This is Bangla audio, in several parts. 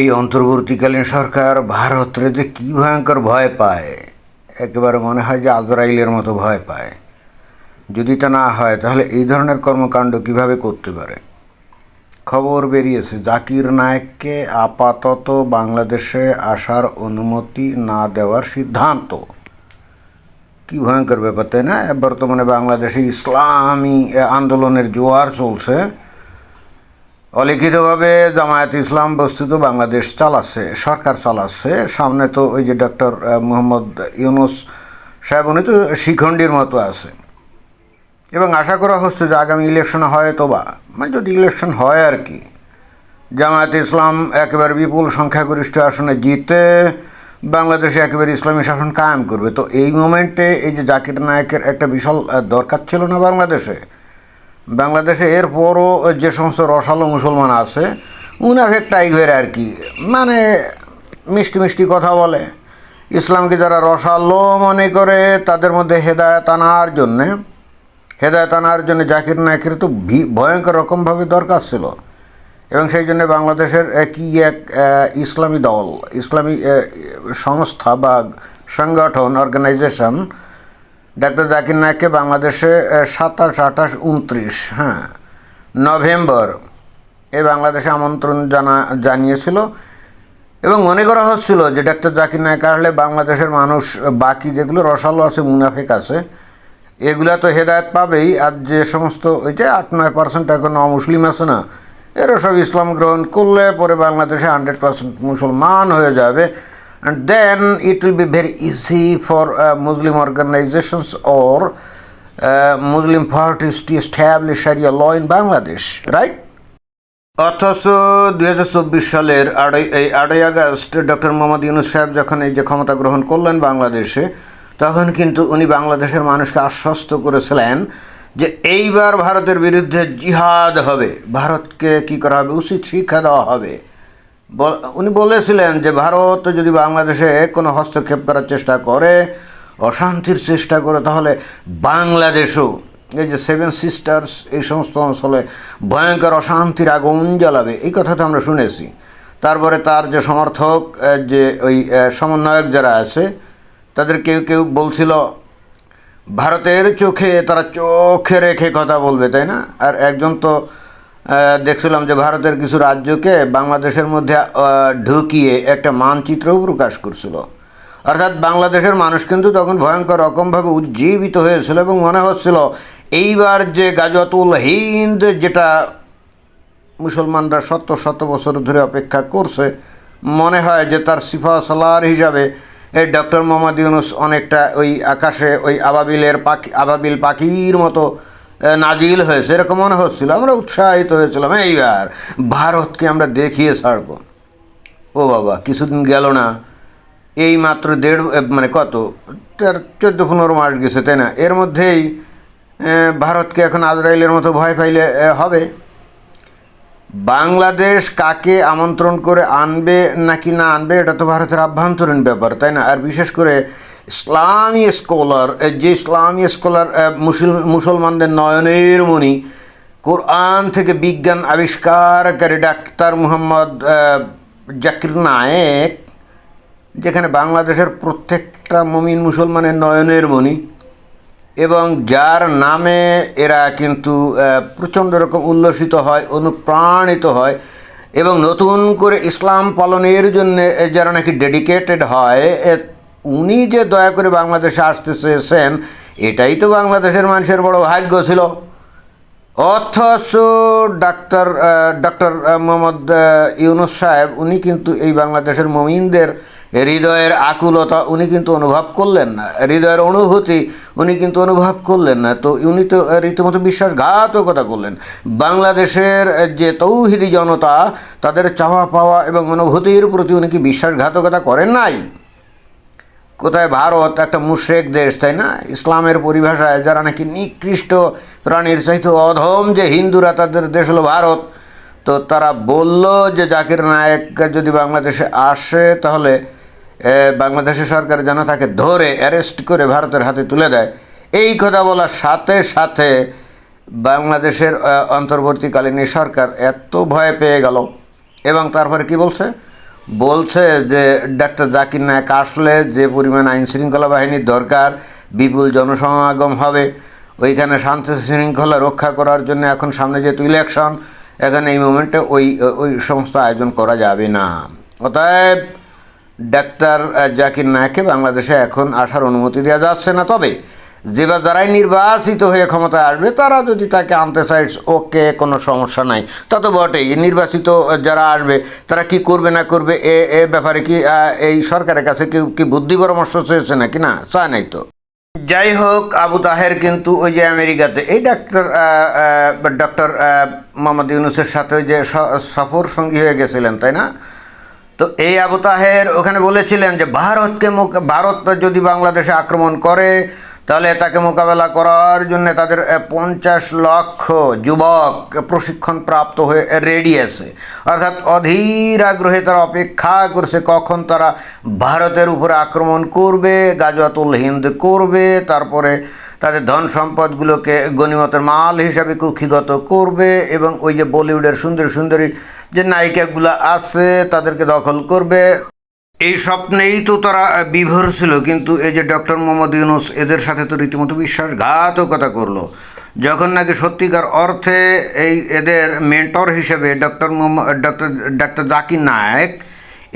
এই অন্তর্বর্তীকালীন সরকার ভারতরে যে কী ভয়ঙ্কর ভয় পায়, একেবারে মনে হয় যে আজরাইলের মতো ভয় পায়। যদি তা না হয়, তাহলে এই ধরনের কর্মকাণ্ড কীভাবে করতে পারে? খবর বেরিয়েছে, জাকির নায়েককে আপাতত বাংলাদেশে আসার অনুমতি না দেওয়ার সিদ্ধান্ত। কি ভয়ঙ্কর ব্যাপার, তাই না? বর্তমানে বাংলাদেশে ইসলামী আন্দোলনের জোয়ার চলছে। অলিখিতভাবে জামায়াত ইসলাম বস্তুত বাংলাদেশ চালাচ্ছে, সরকার চালাচ্ছে। সামনে তো ওই যে ডক্টর মোহাম্মদ ইউনুস সাহেব, উনি তো শিখণ্ডীর মতো আছে। এবং আশা করা হচ্ছে যে আগামী ইলেকশন হয়তো বা মানে যদি ইলেকশন হয় আর কি, জামায়াত ইসলাম একেবারে বিপুল সংখ্যাগরিষ্ঠ আসনে জিতে বাংলাদেশে একেবারে ইসলামী শাসন কায়েম করবে। তো এই মোমেন্টে এই যে জাকির নায়কের একটা বিশাল দরকার ছিল না বাংলাদেশে। বাংলাদেশে এরপরও যে সমস্ত রসালো মুসলমান আছে উনাফেক টাইপের আর কি। মানে মিষ্টি মিষ্টি কথা বলে। ইসলামকে যারা রসালো মনে করে, তাদের মধ্যে হেদায়ত আনার জন্যে, হেদায়ত আনার জন্য জাকির নায়কের তো ভয়ঙ্কর রকমভাবে দরকার ছিল। এবং সেই জন্য বাংলাদেশের কি এক ইসলামী দল, ইসলামী সংস্থা বা সংগঠন অর্গানাইজেশন ডাক্তার জাকির নায়ককে বাংলাদেশে সাতাশ, আঠাশ, উনত্রিশ হ্যাঁ নভেম্বর এ বাংলাদেশে আমন্ত্রণ জানা, জানিয়েছিল। এবং মনে করা হচ্ছিল যে ডাক্তার জাকির নায়ক আসলে বাংলাদেশের মানুষ বাকি যেগুলো রসালো আছে, মুনাফিক আছে, এগুলা তো হেদায়ত পাবেই। আর যে সমস্ত ওই যে আট, নয় পার্সেন্ট এখন অমুসলিম আছে না, এরা সব ইসলাম গ্রহণ করলে পরে বাংলাদেশে হান্ড্রেড পার্সেন্ট মুসলমান হয়ে যাবে। And then it will be very easy for uh, Muslim organizations or uh, Muslim parties to establish Sharia law in Bangladesh, right? অথচ দুই হাজার চব্বিশ সালের আড়াই এই আড়াই আগস্ট ডক্টর মোহাম্মদ ইউনুস সাহেব যখন এই যে ক্ষমতা গ্রহণ করলেন বাংলাদেশে তখন কিন্তু উনি বাংলাদেশের মানুষকে আশ্বস্ত করেছিলেন যে এইবার ভারতের বিরুদ্ধে জিহাদ হবে। ভারতকে কি করা হবে? উচিত শিক্ষা দেওয়া হবে। উনি বলেছিলেন যে ভারত যদি বাংলাদেশে কোনো হস্তক্ষেপ করার চেষ্টা করে, অশান্তির চেষ্টা করে, তাহলে বাংলাদেশও, এই যে সেভেন সিস্টার্স এই সমস্ত অঞ্চলে ভয়ঙ্কর অশান্তির আগুন জ্বালাবে। এই কথা তো আমরা শুনেছি। তারপরে তার যে সমর্থক যে ওই সমন্বয়ক যারা আছে, তাদের কেউ কেউ বলছিল, ভারতের চোখে তারা চোখে রেখে কথা বলবে তাই না? আর একজন তো দেখছিলাম যে ভারতের কিছু রাজ্যকে বাংলাদেশের মধ্যে ঢুকিয়ে একটা মানচিত্রও প্রকাশ করছিল। অর্থাৎ বাংলাদেশের মানুষ কিন্তু তখন ভয়ঙ্কর রকমভাবে উজ্জীবিত হয়েছিল এবং মনে হচ্ছিল, এইবার যে গাজওয়াতুল হিন্দ যেটা মুসলমানরা শত শত বছর ধরে অপেক্ষা করছে, মনে হয় যে তার সিফা সালার হিসাবে এই ডক্টর মোহাম্মদ ইউনুস অনেকটা ওই আকাশে ওই আবাবিলের পাখি আবাবিল পাখির মতো নাজিল হয়েছে। এরকম মনে হচ্ছিল। আমরা উৎসাহিত হয়েছিলাম, এইবার ভারতকে আমরা দেখিয়ে ছাড়ব। ও বাবা, কিছুদিন গেল না। এই মাত্র দেড় মানে কত? তার চোদ্দ পনেরো মাস গেছে, তাই না? এর মধ্যেই ভারতকে এখন আজরাইলের মতো ভয় পাইলে হবে। বাংলাদেশ কাকে আমন্ত্রণ করে আনবে নাকি না আনবে, এটা তো ভারতের আভ্যন্তরীণ ব্যাপার, তাই না? আর বিশেষ করে ইসলামী স্কলার যে ইসলামী স্কলার মুসল- মুসলমানদের নয়নের মণি, কোরআন থেকে বিজ্ঞান আবিষ্কারকারী ডাক্তার মুহাম্মদ জাকির নায়েক, যেখানে বাংলাদেশের প্রত্যেকটা মমিন মুসলমানের নয়নের মণি, এবং যার নামে এরা কিন্তু প্রচণ্ড রকম উল্লসিত হয়, অনুপ্রাণিত হয়, এবং নতুন করে ইসলাম পালনের জন্য যারা নাকি ডেডিকেটেড হয় উনি যে দয়া করে বাংলাদেশে আসতে চেয়েছেন, এটাই তো বাংলাদেশের মানুষের বড় ভাগ্য ছিল। অথচ ডাক্তার ডক্টর মোহাম্মদ ইউনুস সাহেব, উনি কিন্তু এই বাংলাদেশের মমিনদের হৃদয়ের আকুলতা উনি কিন্তু অনুভব করলেন না। হৃদয়ের অনুভূতি উনি কিন্তু অনুভব করলেন না। তো উনি তো রীতিমতো বিশ্বাসঘাতকতা করলেন। বাংলাদেশের যে তৌহিদি জনতা, তাদের চাওয়া পাওয়া এবং অনুভূতির প্রতি উনি কি বিশ্বাসঘাতকতা করেন নাই? কোথায় ভারত, একটা মুশ্রেক দেশ, তাই না? ইসলামের পরিভাষায় যারা নাকি নিকৃষ্ট প্রাণীর চাইতে অধম যে হিন্দুরা, তাদের দেশ হলো ভারত। তো তারা বলল যে জাকির নায়েক যদি বাংলাদেশে আসে, তাহলে বাংলাদেশের সরকার যেন তাকে ধরে, অ্যারেস্ট করে ভারতের হাতে তুলে দেয়। এই কথা বলার সাথে সাথে বাংলাদেশের অন্তর্বর্তীকালীন সরকার এত ভয় পেয়ে গেল। এবং তারপরে কি বলছে? বলছে যে ডাক্তার জাকির নায়ক আসলে যে পরিমাণ আইন শৃঙ্খলা বাহিনীর দরকার, বিপুল জনসমাগম হবে। ওইখানে শান্তি শৃঙ্খলা রক্ষা করার জন্য এখন সামনে যেহেতু ইলেকশন, এখানে এই মোমেন্টে ওই ওই সমস্ত আয়োজন করা যাবে না। অতএব ডাক্তার জাকির নায়ককে বাংলাদেশে এখন আসার অনুমতি দেওয়া যাচ্ছে না। তবে যেবার যারাই নির্বাচিত হয়ে ক্ষমতায় আসবে, তারা যদি তাকে আনতে চায়, ওকে কোনো সমস্যা নাই। তা তো বটেই নির্বাচিত যারা আসবে, তারা কি করবে না করবে, এ এ ব্যাপারে কি এই সরকারের কাছে কেউ কি বুদ্ধি পরামর্শ চেয়েছে নাকি? না, চায় নাই তো। যাই হোক, আবু তাহের কিন্তু ওই যে আমেরিকাতে, এই ডাক্তার ডক্টর মোহাম্মদ ইউনুসের সাথে ওই যে সফর সঙ্গী হয়ে গেছিলেন, তাই না? তো এই আবু তাহের ওখানে বলেছিলেন যে, ভারতকে মুখ, ভারত যদি বাংলাদেশে আক্রমণ করে তাহলে তাকে মোকাবেলা করার জন্য তাদের পঞ্চাশ লক্ষ যুবক প্রশিক্ষণ প্রাপ্ত হয়ে রেডি আছে। অর্থাৎ অধীর আগ্রহে তারা অপেক্ষা করছে কখন তারা ভারতের উপরে আক্রমণ করবে, গাজওয়াতুল হিন্দ করবে, তারপরে তাদের ধন সম্পদগুলোকে গণিমতের মাল হিসাবে কুক্ষিগত করবে এবং ওই যে বলিউডের সুন্দর সুন্দরী যে নায়িকাগুলো আছে তাদেরকে দখল করবে। এই স্বপ্নেই তো তারা বিভোর ছিল, কিন্তু এই যে ডক্টর মোহাম্মদ ইউনুস, এদের সাথে তো রীতিমতো বিশ্বাসঘাতকতা করল। যখন নাকি সত্যিকার অর্থে এই এদের মেন্টর হিসেবে ডক্টর মোহাম্মদ ডক্টর, ডাক্তার জাকির নায়েক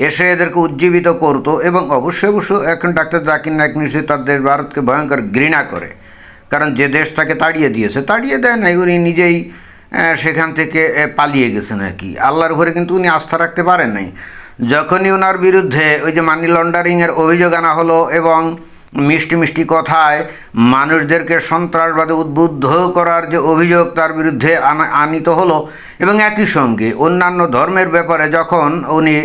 এসে এদেরকে উজ্জীবিত করতো এবং অবশ্যই অবশ্য এখন ডাক্তার জাকির নায়েক নিশ্চয়ই তার দেশ ভারতকে ভয়ঙ্কর ঘৃণা করে। কারণ যে দেশ তাকে তাড়িয়ে দিয়েছে, তাড়িয়ে দেয় নাই, উনি নিজেই সেখান থেকে পালিয়ে গেছেন আর কি। আল্লাহর উপরে কিন্তু উনি আস্থা রাখতে পারেন নাই। যখনই ওনার বিরুদ্ধে ওই যে মানি লন্ডারিংয়ের অভিযোগ আনা হলো এবং মিষ্টি মিষ্টি কথায় মানুষদেরকে সন্ত্রাসবাদে উদ্বুদ্ধ করার যে অভিযোগ তার বিরুদ্ধে আনা আনিত হলো এবং একই সঙ্গে অন্যান্য ধর্মের ব্যাপারে যখন উনি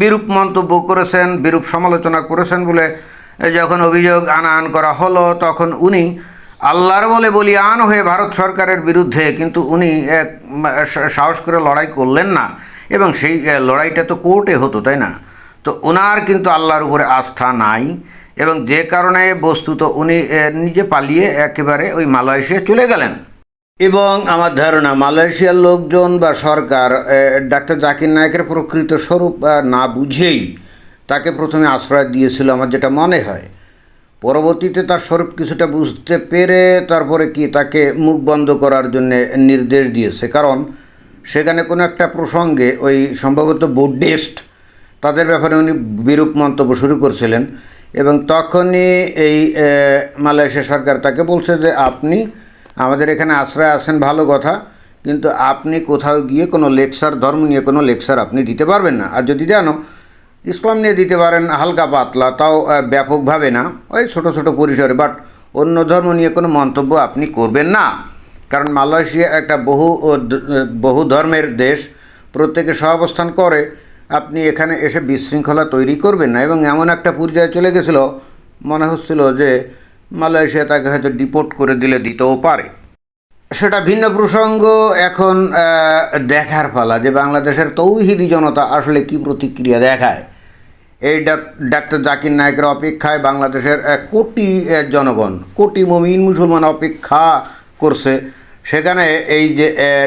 বিরূপ মন্তব্য করেছেন, বিরূপ সমালোচনা করেছেন বলে যখন অভিযোগ আনান করা হলো, তখন উনি আল্লাহর বলে বলিয়ান হয়ে ভারত সরকারের বিরুদ্ধে কিন্তু উনি এক সাহস করে লড়াই করলেন না। এবং সেই লড়াইটা তো কোর্টে হতো, তাই না? তো ওনার কিন্তু আল্লাহর উপরে আস্থা নাই এবং যে কারণে বস্তুত উনি নিজে পালিয়ে একেবারে ওই মালয়েশিয়া চলে গেলেন। এবং আমার ধারণা, মালয়েশিয়ার লোকজন বা সরকার ডাক্তার জাকির নায়কের প্রকৃত স্বরূপ না বুঝেই তাকে প্রথমে আশ্রয় দিয়েছিল আমার যেটা মনে হয়। পরবর্তীতে তার স্বরূপ কিছুটা বুঝতে পেরে তারপরে কি তাকে মুখ বন্ধ করার জন্য নির্দেশ দিয়েছে। কারণ সেখানে কোনো একটা প্রসঙ্গে ওই সম্ভবত বুদ্ধিস্ট, তাদের ব্যাপারে উনি বিরূপ মন্তব্য শুরু করছিলেন এবং তখনই এই মালয়েশিয়া সরকার তাকে বলছে যে আপনি আমাদের এখানে আশ্রয় আছেন, ভালো কথা, কিন্তু আপনি কোথাও গিয়ে কোনো লেকচার, ধর্ম নিয়ে কোনো লেকচার আপনি দিতে পারবেন না। আর যদি জানো, ইসলাম নিয়ে দিতে পারেন হালকা পাতলা, তাও ব্যাপকভাবে না, ওই ছোট ছোট পরিসরে, বাট অন্য ধর্ম নিয়ে কোনো মন্তব্য আপনি করবেন না। কারণ মালয়েশিয়া একটা বহু বহু ধর্মের দেশ, প্রত্যেকে সহাবস্থান করে, আপনি এখানে এসে বিশৃঙ্খলা তৈরি করবেন না। এবং এমন একটা পর্যায়ে চলে গেছিল, মনে হচ্ছিল যে মালয়েশিয়া তাকে হয়তো ডিপোর্ট করে দিলে দিতেও পারে। সেটা ভিন্ন প্রসঙ্গ, এখন দেখার পালা যে বাংলাদেশের তৌহিদি জনতা আসলে কি প্রতিক্রিয়া দেখায়। এই ডাক- ডাক্তার জাকির নায়কের অপেক্ষায় বাংলাদেশের কোটি জনগণ, কোটি মমিন মুসলমান অপেক্ষা করছে। সেখানে এই যে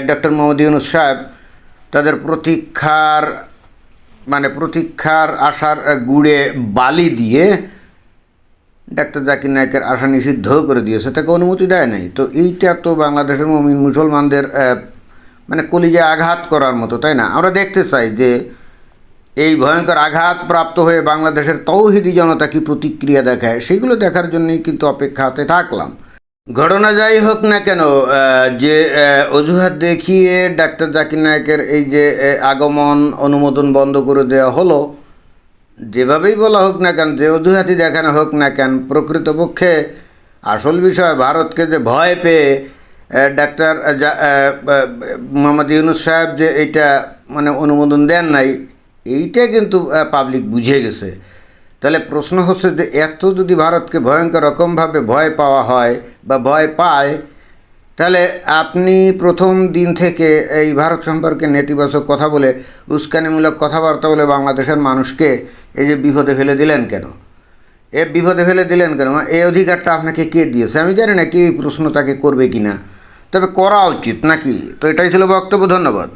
ডক্টর মোহাম্মদ ইউনুস সাহেব তাদের প্রতীক্ষার মানে প্রতীক্ষার আশার গুড়ে বালি দিয়ে ডাক্তার জাকির নায়কের আশা নিষিদ্ধ করে দিয়েছে। তাকে অনুমতি দেয় নাই। তো এইটা তো বাংলাদেশের মমিন মুসলমানদের মানে কলিজে আঘাত করার মতো, তাই না? আমরা দেখতে চাই যে এই ভয়ঙ্কর আঘাত প্রাপ্ত হয়ে বাংলাদেশের তৌহিদি জনতা কি প্রতিক্রিয়া দেখায়, সেগুলো দেখার জন্যই কিন্তু অপেক্ষাতে থাকলাম। ঘটনা যাই হোক না কেন যে অজুহাত দেখিয়ে ডাক্তার জাকির নায়কের এই যে আগমন, অনুমোদন বন্ধ করে দেওয়া হলো, যেভাবেই বলা হোক না কেন, যে অজুহাতই দেখানো হোক না কেন, প্রকৃতপক্ষে আসল বিষয় ভারতকে যে ভয় পেয়ে ডাক্তার মোহাম্মদ ইউনুস সাহেব যে এইটা মানে অনুমোদন দেন নাই, এইটা কিন্তু পাবলিক বুঝে গেছে। তাহলে প্রশ্ন হচ্ছে যে এত যদি ভারতকে ভয়ঙ্কর রকমভাবে ভয় পাওয়া হয় বা ভয় পায়, তাহলে আপনি প্রথম দিন থেকে এই ভারত সম্পর্কে নেতিবাচক কথা বলে, উস্কানিমূলক কথাবার্তা বলে বাংলাদেশের মানুষকে এই যে বিপদে ফেলে দিলেন কেন? এ বিপদে ফেলে দিলেন কেন? এই অধিকারটা আপনাকে কে দিয়েছে? আমি জানি না কি প্রশ্ন তাকে করবে কি না তবে করা উচিত নাকি? তো এটাই ছিল বক্তব্য, ধন্যবাদ।